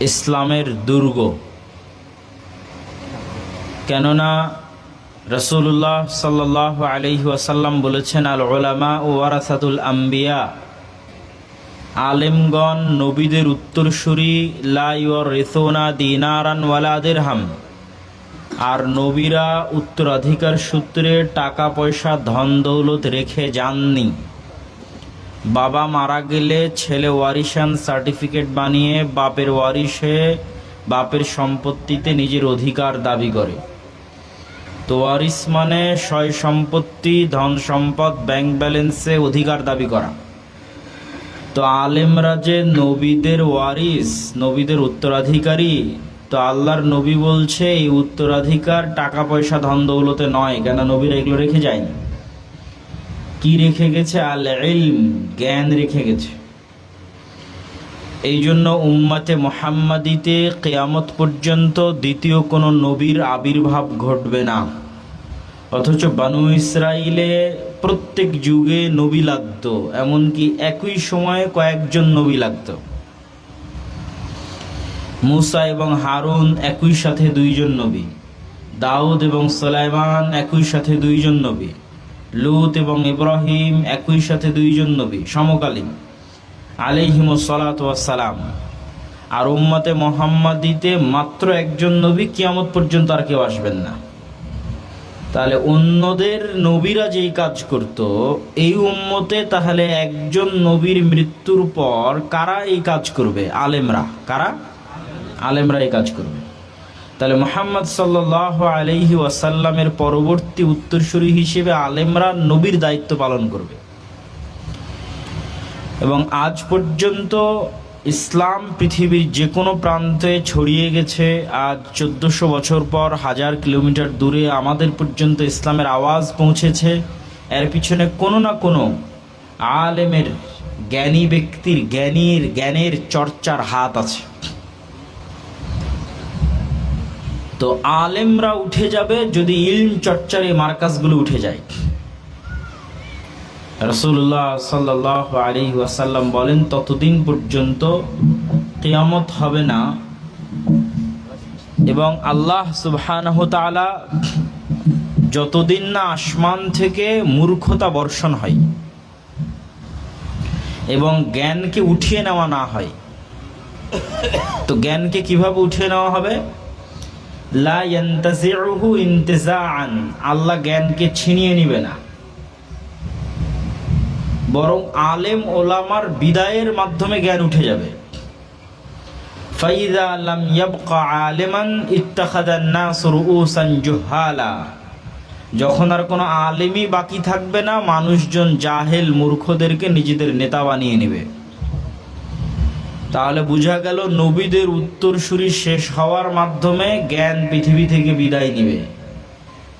ইসলামের দুর্গ। কেননা রসুল্লাহ সাল্লাহ আলহি ওয়াসাল্লাম বলেছেন আল ওলামা ও আম্বিয়া, আলেমগণ নবীদের উত্তরসূরি লাইওর রেসোনা দিনারান ওয়ালাদের হাম আর নবীরা উত্তরাধিকার সূত্রে টাকা পয়সা ধন দৌলত রেখে যাননি। বাবা মারা গেলে ছেলে ওয়ারিশান সার্টিফিকেট বানিয়ে বাপের ওয়ারিশে বাপের সম্পত্তিতে নিজের অধিকার দাবি করে। তো ওয়ারিস মানে সয় সম্পত্তি, ধন সম্পদ, ব্যাংক ব্যালেন্সে অধিকার দাবি করা। তো আলেমরা যে নবীদের ওয়ারিস নবীদের উত্তরাধিকারী, তো আল্লাহর নবী বলছে, এই উত্তরাধিকার টাকা পয়সা ধন দৌলতে নয় কেন নবীরা এগুলো রেখে যায়নি। কি রেখে গেছে? আল ইলম, জ্ঞান রেখে গেছে। এই জন্য উম্মাতে মোহাম্মাদিতে কেয়ামত পর্যন্ত দ্বিতীয় কোনো নবীর আবির্ভাব ঘটবে না। অথচ বানু ইসরাইলে প্রত্যেক যুগে নবী লাগতো, এমনকি একই সময়ে কয়েকজন নবী লাগতো। মুসা এবং হারুন একই সাথে দুইজন নবী, দাউদ এবং সোলাইমান একই সাথে দুইজন নবী। লুত এবং ইব্রাহিম একই সাথে দুইজন নবী, সমকালীন। আলিহিম সালাম আর উম্মতে মোহাম্মদিতে মাত্র একজন নবী কিয়ামত পর্যন্ত আর কেউ আসবেন না। তাহলে অন্যদের নবীরা যেই কাজ করত, এই উম্মতে তাহলে একজন নবীর মৃত্যুর পর কারা এই কাজ করবে? আলেমরা। কারা? আলেমরা এই কাজ করবে। তাহলে মোহাম্মদ সাল্লাহ আলহি ওয়াসাল্লামের পরবর্তী উত্তরসূরি হিসেবে আলেমরা নবীর দায়িত্ব পালন করবে। এবং আজ পর্যন্ত ইসলাম পৃথিবীর যে কোনো প্রান্তে ছড়িয়ে গেছে, আজ চোদ্দোশো বছর পর হাজার কিলোমিটার দূরে আমাদের পর্যন্ত ইসলামের আওয়াজ পৌঁছেছে। এর পিছনে কোনো না কোনো আলেমের জ্ঞানী ব্যক্তির, জ্ঞানীর, জ্ঞানের চর্চার হাত আছে। তো আলেমরা উঠে যাবে যদি ইলম চর্চার এই মার্কাজগুলো উঠে যায়। রসুল্লাহ সাল্লাহ আলী ওয়াসাল্লাম বলেন, ততদিন পর্যন্ত কেয়ামত হবে না। এবং আল্লাহ সুবহানাহ যতদিন না আসমান থেকে মূর্খতা বর্ষণ হয় এবং জ্ঞানকে উঠিয়ে নেওয়া না হয়, তো জ্ঞানকে কীভাবে উঠিয়ে নেওয়া হবে? লা ইয়ান্তাজিউহু ইন্তিজাআন। আল্লাহ জ্ঞানকে ছিনিয়ে নিবে না। বরং আলেম ওলামার বিদায়ের মাধ্যমে জ্ঞান উঠে যাবে। ফাইদা লাম ইয়াবকা আলেমান ইত্তাখাদান নাস রুউসান জুহালা। যখন আর কোনো আলেমই বাকি থাকবে না, মানুষজন জাহেল মূর্খদেরকে নিজেদের নেতা বানিয়ে নেবে। তাহলে বোঝা গেল নবীদের উত্তরসূরি শেষ হওয়ার মাধ্যমে জ্ঞান পৃথিবী থেকে বিদায় নিবে।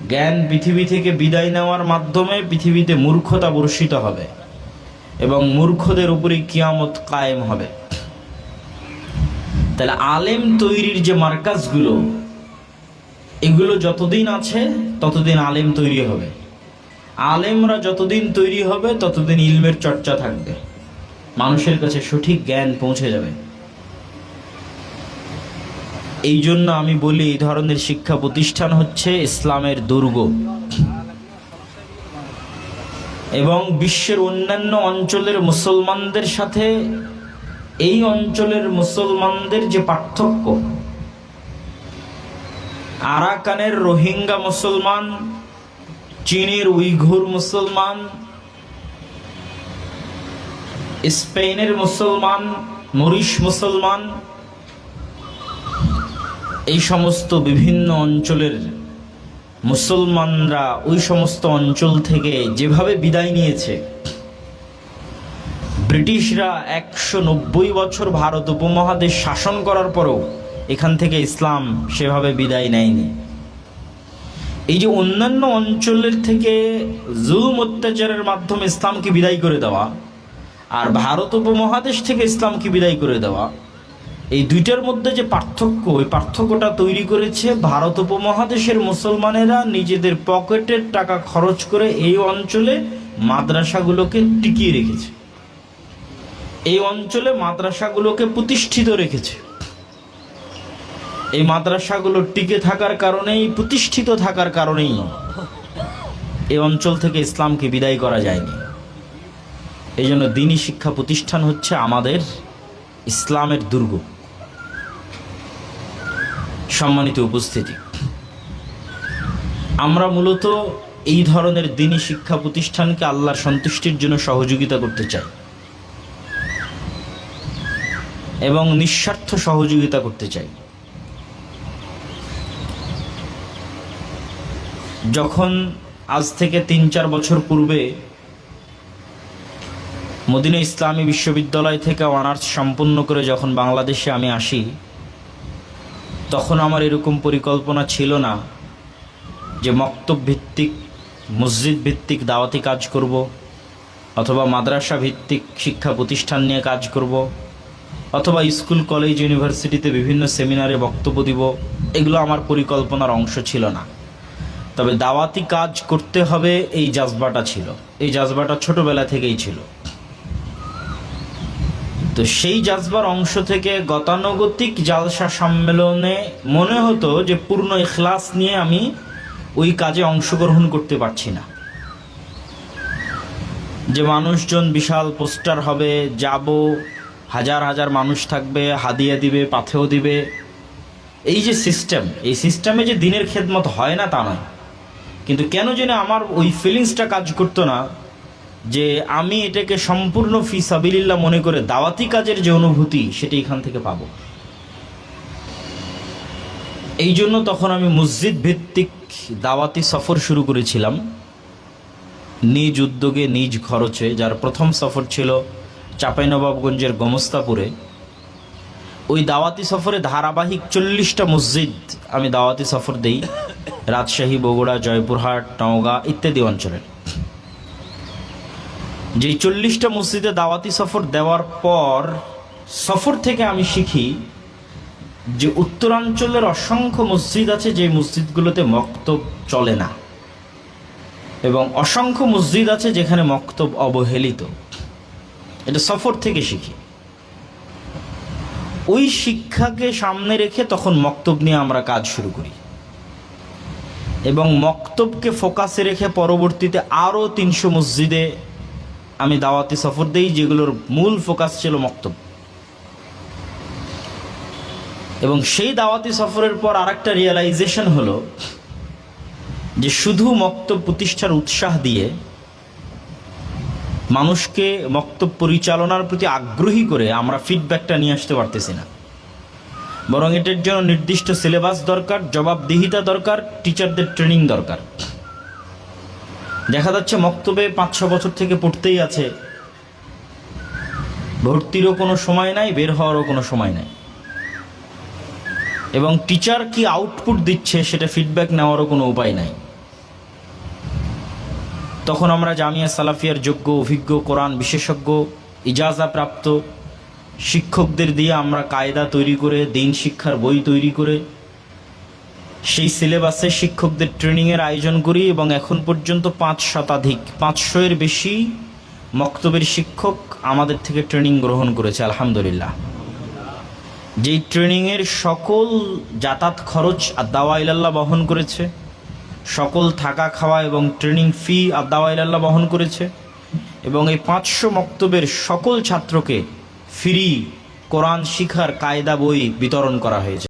জ্ঞান পৃথিবী থেকে বিদায় নেওয়ার মাধ্যমে পৃথিবীতে মূর্খতা বর্ষিত হবে এবং মূর্খদের উপরে কিয়ামত কায়েম হবে। তাহলে আলেম তৈরির যে মার্কাজগুলো, এগুলো যতদিন আছে ততদিন আলেম তৈরি হবে। আলেমরা যতদিন তৈরি হবে ততদিন ইলমের চর্চা থাকবে। মানুষের কাছে সঠিক জ্ঞান পৌঁছে যাবে। এই জন্য আমি বলি, এই ধরনের শিক্ষা প্রতিষ্ঠান হচ্ছে ইসলামের দুর্গ। এবং বিশ্বের অন্যান্য অঞ্চলের মুসলমানদের সাথে এই অঞ্চলের মুসলমানদের যে পার্থক্য, আরাকানের রোহিঙ্গা মুসলমান, চীনের উইঘুর মুসলমান স্পেনের মুসলমান, মরিশ মুসলমান, এই সমস্ত বিভিন্ন অঞ্চলের মুসলমানরা ওই সমস্ত অঞ্চল থেকে যেভাবে বিদায় নিয়েছে, ব্রিটিশরা একশো নব্বই বছর ভারত উপমহাদেশ শাসন করার পরেও এখান থেকে ইসলাম সেভাবে বিদায় নেয়নি। এই যে অন্যান্য অঞ্চলের থেকে জুম অত্যাচারের মাধ্যমে ইসলামকে বিদায় করে দেওয়া আর ভারত উপমহাদেশ থেকে ইসলামকে বিদায় করে দেওয়া। এই দুইটার মধ্যে যে পার্থক্য, ওই পার্থক্যটা তৈরি করেছে ভারত উপমহাদেশের মুসলমানেরা নিজেদের পকেটের টাকা খরচ করে এই অঞ্চলে মাদ্রাসাগুলোকে টিকিয়ে রেখেছে। এই অঞ্চলে মাদ্রাসাগুলোকে প্রতিষ্ঠিত রেখেছে। এই মাদ্রাসাগুলো টিকে থাকার কারণেই, প্রতিষ্ঠিত থাকার কারণেই এই অঞ্চল থেকে ইসলামকে বিদায় করা যায়নি। এই জন্য দিনই শিক্ষা প্রতিষ্ঠান হচ্ছে আমাদের ইসলামের দুর্গ। সম্মানিত উপস্থিতি। আমরা মূলত এই ধরনের দিনই শিক্ষা প্রতিষ্ঠানকে আল্লাহর সন্তুষ্টির জন্য সহযোগিতা করতে চাই। এবং নিঃস্বার্থ সহযোগিতা করতে চাই। যখন আজ থেকে তিন চার বছর পূর্বে মদিনা ইসলামী বিশ্ববিদ্যালয় থেকে অনার্স সম্পূর্ণ করে যখন বাংলাদেশে আমি আসি, তখন আমার এরকম পরিকল্পনা ছিল না যে মক্তব ভিত্তিক, মসজিদ ভিত্তিক দাওয়াতি কাজ করব অথবা মাদ্রাসা ভিত্তিক শিক্ষা প্রতিষ্ঠান নিয়ে কাজ করব অথবা স্কুল, কলেজ, ইউনিভার্সিটিতে বিভিন্ন সেমিনারে বক্তব্য দিব। এগুলো আমার পরিকল্পনার অংশ ছিল না। তবে দাওয়াতি কাজ করতে হবে এই জাজবাটা ছিল। এই জাজবাটা ছোটোবেলা থেকেই ছিল। তো সেই জাজবার অংশ থেকে গতানুগতিক জালসা সম্মেলনে মনে হতো যে পূর্ণ ইখলাস নিয়ে আমি ওই কাজে অংশগ্রহণ করতে পারছি না। যে মানুষজন বিশাল পোস্টার হবে, যাব, হাজার হাজার মানুষ থাকবে, হাদিয়া দিবে পাথেও দিবে। এই যে সিস্টেম, এই সিস্টেমে যে দিনের খেদমত হয় না তা নয়। কিন্তু কেন যেন আমার ওই ফিলিংসটা কাজ করতো না যে আমি এটাকে সম্পূর্ণ ফি সাবিলিল্লাহ মনে করে দাওয়াতি কাজের যে অনুভূতি, সেটা এখান থেকে পাবো। এই জন্য তখন আমি মসজিদ ভিত্তিক দাওয়াতি সফর শুরু করেছিলাম। নিজ উদ্যোগে, নিজ খরচে, যার প্রথম সফর ছিল চাঁপাইনবাবগঞ্জের গমস্তাপুরে। ওই দাওয়াতি সফরে ধারাবাহিক চল্লিশটা মসজিদ আমি দাওয়াতি সফর দেই। রাজশাহী, বগুড়া, জয়পুরহাট, নওগাঁ ইত্যাদি অঞ্চলের। যেই চল্লিশটা মসজিদে দাওয়াতি সফর দেওয়ার পর সফর থেকে আমি শিখি যে উত্তরাঞ্চলের অসংখ্য মসজিদ আছে যে মসজিদগুলোতে মক্তব চলে না। এবং অসংখ্য মসজিদ আছে যেখানে মক্তব অবহেলিত। এটা সফর থেকে শিখি। ওই শিক্ষাকে সামনে রেখে তখন মক্তব নিয়ে আমরা কাজ শুরু করি। এবং মক্তবকে ফোকাসে রেখে পরবর্তীতে আরও তিনশো মসজিদে আমি দাওয়াতি সফর দিই, যেগুলোর মূল ফোকাস ছিল মক্তব। এবং সেই দাওয়াতি সফরের পর আরেকটা রিয়েলাইজেশন হলো যে শুধু মক্তব প্রতিষ্ঠার উৎসাহ দিয়ে মানুষকে মক্তব পরিচালনার প্রতি আগ্রহী করে আমরা ফিডব্যাকটা নিয়ে আসতে পারতেছি না। বরং এটার জন্য নির্দিষ্ট সিলেবাস দরকার, জবাবদিহিতা দরকার টিচারদের ট্রেনিং দরকার। দেখা যাচ্ছে মক্তবে পাঁচ, ছ বছর থেকে পড়তেই আছে। ভর্তিরও কোনো সময় নাই, বের হওয়ারও কোনো সময় নাই। এবং টিচার কি আউটপুট দিচ্ছে সেটা ফিডব্যাক নেওয়ারও কোনো উপায় নাই। তখন আমরা জামিয়া সালাফিয়ার যোগ্য, অভিজ্ঞ, কোরআন বিশেষজ্ঞ, ইজাজা প্রাপ্ত শিক্ষকদের দিয়ে আমরা কায়দা তৈরি করে, দিন শিক্ষার বই তৈরি করে সেই সিলেবাসে শিক্ষকদের ট্রেনিংয়ের আয়োজন করি এবং এখন পর্যন্ত পাঁচ শতাধিক পাঁচশো এর বেশি মক্তবের শিক্ষক আমাদের থেকে ট্রেনিং গ্রহণ করেছে, আলহামদুলিল্লাহ। যেই ট্রেনিংয়ের সকল যাতায়াত খরচ আদাওয়াইলাল্লাহ বহন করেছে, সকল থাকা, খাওয়া এবং ট্রেনিং ফি আদাওয়াইলাল্লাহ বহন করেছে এবং এই পাঁচশো মক্তবের সকল ছাত্রকে ফ্রি কোরআন শিখার কায়দা বই বিতরণ করা হয়েছে।